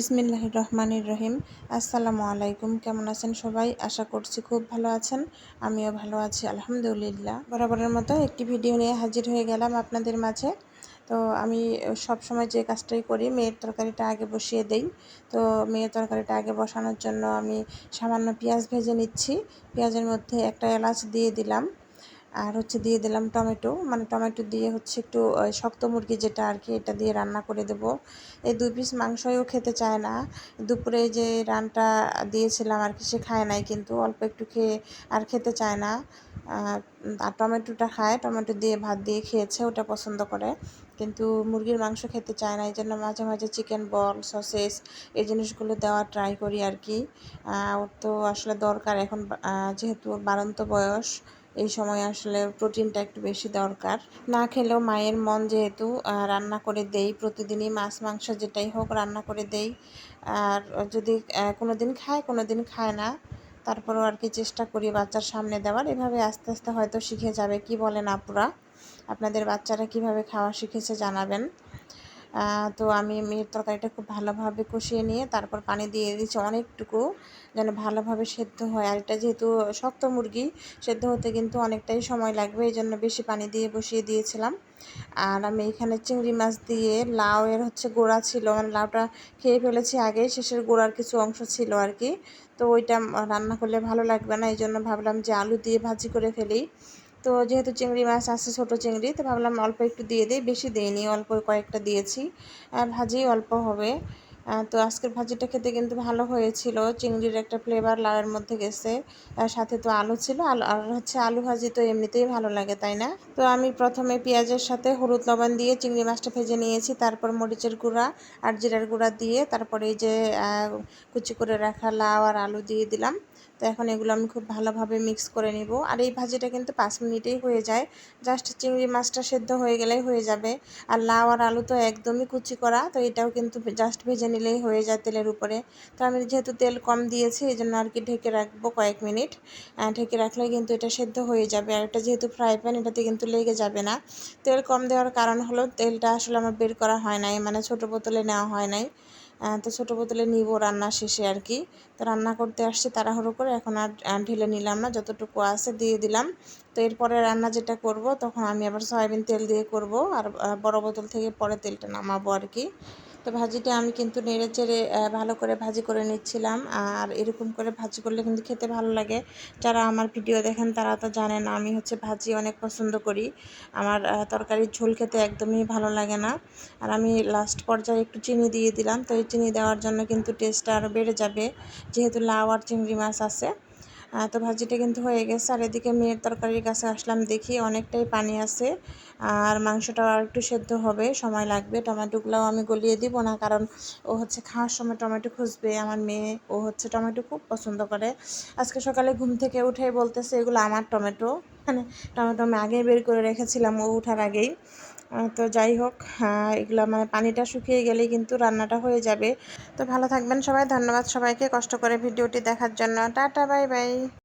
বিসমিল্লাহ রহমানির রহিম। আসসালামু আলাইকুম। কেমন আছেন সবাই? আশা করছি খুব ভালো আছেন। আমিও ভালো আছি, আলহামদুলিল্লাহ। বরাবরের মতো একটি ভিডিও নিয়ে হাজির হয়ে গেলাম আপনাদের মাঝে। তো আমি সব সময় যে কাজটাই করি, মেয়ের তরকারিটা আগে বসিয়ে দেই। তো মেয়ের তরকারিটা আগে বসানোর জন্য আমি সামান্য পেঁয়াজ ভেজে নিচ্ছি। পেঁয়াজের মধ্যে একটা এলাচ দিয়ে দিলাম। আর হচ্ছে দিয়ে দিলাম টমেটো। মানে টমেটো দিয়ে হচ্ছে একটু শক্ত মুরগি যেটা আর কি, এটা দিয়ে রান্না করে দেব। এই দুই পিস মাংসও খেতে চায় না। দুপুরে যে রানটা দিয়েছিলাম আর কি, সে খায় নাই কিন্তু অল্প একটু খেয়ে আর খেতে চায় না। আর টমেটোটা খায়, টমেটো দিয়ে ভাত দিয়ে খেয়েছে, ওটা পছন্দ করে। কিন্তু মুরগির মাংস খেতে চায় না এই জন্য মাঝে মাঝে চিকেন বল সসেস এই জিনিসগুলো দেওয়ার ট্রাই করি আর কি। ওর তো আসলে দরকার এখন যেহেতু বারন্ত বয়স। এই সময় আসলে প্রোটিনটা একটু বেশি দরকার। না খেলেও মায়ের মন যেহেতু রান্না করে দেই প্রতিদিনই, মাছ, মাংস যেটাই হোক রান্না করে দেই। আর যদি কোনো দিন খায় কোনো দিন খায় না, তারপরেও আর কি চেষ্টা করি বাচ্চার সামনে দেওয়ার। এভাবে আস্তে আস্তে হয়তো শিখে যাবে। কি বলেন আপুরা? আপনাদের বাচ্চারা কীভাবে খাওয়া শিখেছে জানাবেন। তো আমি মেয়ের তরকারিটা খুব ভালোভাবে কষিয়ে নিয়ে তারপর পানি দিয়ে দিচ্ছি অনেকটুকু যেন ভালোভাবে সেদ্ধ হয়। আর এটা যেহেতু শক্ত মুরগি, সেদ্ধ হতে কিন্তু অনেকটাই সময় লাগবে, এই জন্য বেশি পানি দিয়ে বসিয়ে দিয়েছিলাম। আর আমি এখানে চিংড়ি মাছ দিয়ে লাউয়ের হচ্ছে গোড়া ছিল মানে লাউটা খেয়ে ফেলেছি আগে, শেষের গোড়ার কিছু অংশ ছিল আর কি। তো ওইটা রান্না করলে ভালো লাগবে না, এই জন্য ভাবলাম যে আলু দিয়ে ভাজি করে ফেলি। তো যেহেতু চিংড়ি মাছ আছে, ছোটো চিংড়ি, তো ভাবলাম অল্প একটু দিয়ে দিই। বেশি দিইনি, অল্প কয়েকটা দিয়েছি। আর ভাজি অল্প হবে। তো আজকের ভাজিটা খেতে কিন্তু ভালো হয়েছিল। চিংড়ির একটা ফ্লেভার লাউয়ের মধ্যে গেছে। সাথে তো আলু ছিল। আলু আর হচ্ছে আলু ভাজি তো এমনিতেই ভালো লাগে, তাই না? তো আমি প্রথমে পেঁয়াজের সাথে হলুদ লবণ দিয়ে চিংড়ি মাছটা ভেজে নিয়েছি। তারপর মরিচের গুঁড়া আর জিরার গুঁড়া দিয়ে তারপরে এই যে কুচি করে রাখা লাউ আর আলু দিয়ে দিলাম। তো এখন এগুলো আমি খুব ভালোভাবে মিক্স করে নিব। আর এই ভাজিটা কিন্তু পাঁচ মিনিটেই হয়ে যায়। জাস্ট চিংড়ি মাছটা সেদ্ধ হয়ে গেলেই হয়ে যাবে। আর লাউ আর আলু তো একদমই কুচি করা, তো এটাও কিন্তু জাস্ট ভেজে নিলেই হয়ে যায় তেলের উপরে। তো আমি যেহেতু তেল কম দিয়েছি এই জন্য আর কি ঢেকে রাখব কয়েক মিনিট। ঢেকে রাখলে কিন্তু এটা সেদ্ধ হয়ে যাবে। আর এটা যেহেতু ফ্রাই প্যান এটাতে কিন্তু লেগে যাবে না। তেল কম দেওয়ার কারণ হলো তেলটা আসলে আমার বের করা হয় নাই মানে ছোটো বোতলে নেওয়া হয় নাই। তো ছোটো বোতলে নিব রান্না শেষে আর কি। তো রান্না করতে আসছি তাড়াহুড়ো করে, এখন আর ঢেলে নিলাম না, যতটুকু আছে দিয়ে দিলাম। তো এরপরে রান্না যেটা করব, তখন আমি আবার সয়াবিন তেল দিয়ে করব, আর বড় বোতল থেকে পরে তেলটা নামাবো আর কি। তো ভাজিটা আমি কিন্তু নেড়ে চেড়ে ভালো করে ভাজি করে নিচ্ছিলাম। আর এরকম করে ভাজি করলে কিন্তু খেতে ভালো লাগে। যারা আমার ভিডিও দেখেন তারা তো জানেন আমি হচ্ছে ভাজি অনেক পছন্দ করি। আমার তরকারির ঝোল খেতে একদমই ভালো লাগে না। আর আমি লাস্ট পর্যায়ে একটু চিনি দিয়ে দিলাম। তো এই চিনি দেওয়ার জন্য কিন্তু টেস্টটা আরও বেড়ে যাবে। যেহেতু লাউ আর চিংড়ি মাছ আছে। তো ভাজিটা কিন্তু হয়ে গেছে। আর এদিকে মেয়ের তরকারির কাছে আসলাম দেখি, অনেকটাই পানি আছে। আর মাংসটাও আর একটু সেদ্ধ হবে, সময় লাগবে। টমেটোগুলোও আমি গলিয়ে দিব না, কারণ ও হচ্ছে খাওয়ার সময় টমেটো খুঁজবে। আমার মেয়ে, ও হচ্ছে টমেটো খুব পছন্দ করে। আজকে সকালে ঘুম থেকে উঠেই বলতেছে, এগুলো আমার টমেটো। মানে টমেটো আমি আগেই বের করে রেখেছিলাম, ও উঠার আগেই। তো যাই হোক এগুলো মানে পানিটা শুকিয়ে গেলেই কিন্তু রান্নাটা হয়ে যাবে। তো ভালো থাকবেন সবাই, ধন্যবাদ সবাইকে কষ্ট করে ভিডিওটি দেখার জন্য। Ta-ta, bye bye.